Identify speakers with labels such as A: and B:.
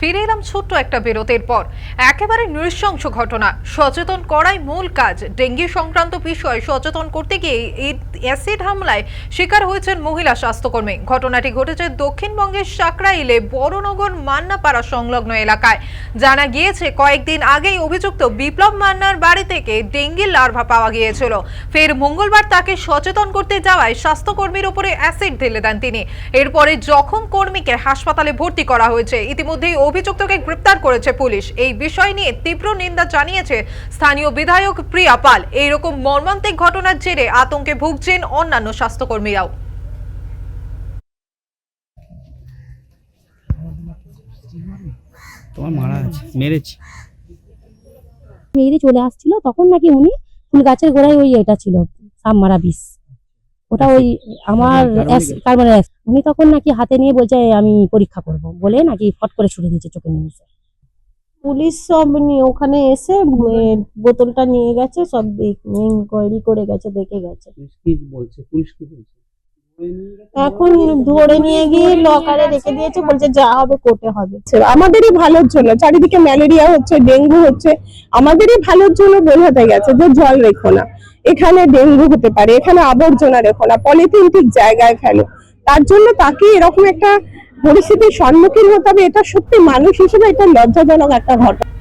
A: ফিরে এলাম ছোট্ট একটা বিরতির পর। একেবারে নৃশংস ঘটনা। সচেতন করাই মূল কাজ। ডেঙ্গি সংক্রান্ত বিষয়ে সচেতন করতে গিয়ে এই অ্যাসিড হামলায় শিকার হয়েছেন মহিলা স্বাস্থ্যকর্মী। ঘটনাটি ঘটেছে দক্ষিণবঙ্গের সাকরাইলে বড়নগর মান্নাপাড়া সংলগ্ন এলাকায়। জানা গিয়েছে, কয়েকদিন আগেই অভিযুক্ত বিপ্লব মান্নার বাড়ি থেকে ডেঙ্গির লার্ভা পাওয়া গিয়েছিল। ফের মঙ্গলবার তাকে সচেতন করতে যাওয়ায় স্বাস্থ্যকর্মীর উপরে অ্যাসিড ঢেলে দেন তিনি। এরপরে জখম কর্মীকে হাসপাতালে ভর্তি করা হয়েছে। ইতিমধ্যেই অভিযুক্তকে গ্রেপ্তার করেছে পুলিশ। এই বিষয় নিয়ে তীব্র নিন্দা জানিয়েছে স্থানীয় বিধায়ক প্রিয়া পাল। এইরকম মর্মান্তিক ঘটনার জেরে আতঙ্কে ভুগছেন অন্যান্য স্বাস্থ্যকর্মীরাও।
B: তোমার মারা আছে মেরেছে।
C: মেয়েরই চলে আসছিল তখন নাকি উনি ফুল গাছের গোড়ায় ওই এটা ছিল সাপ মারা বিষ। ওটা ওই আমার
B: কার্বনিক
C: কার্বন উনি তখন নাকি হাতে নিয়ে বলছে আমি পরীক্ষা করব। বলে নাকি ফট করে ছুটে দিয়েছে চোখে নিয়ে
D: পুলিশ সব নিয়ে ওখানে এসে বোতলটা নিয়ে গেছে সব ইনকোয়ারি করে গেছে দেখে গেছে।
B: পুলিশ কি বলছে? পুলিশ কি বলছে?
D: এখন ধরে নিয়ে গিয়ে লকারে রেখে দিয়েছে, বলছে যা হবে, কোর্টে হবে।
E: আমাদেরই ভালোর জন্য, চারিদিকে ম্যালেরিয়া হচ্ছে, ডেঙ্গু হচ্ছে, আমাদেরই ভালোর জন্য বোঝাতে গেছে, যে জল রেখো না। এখানে ডেঙ্গু হতে পারে, এখানে আবর্জনা রেখো না পলিথিন ঠিক জায়গায় ফেলো। তার জন্য তাকে এরকম একটা পরিস্থিতির সম্মুখীন হতে হবে, এটা সত্যি মানুষ হিসেবে এটা লজ্জাজনক একটা ঘটনা।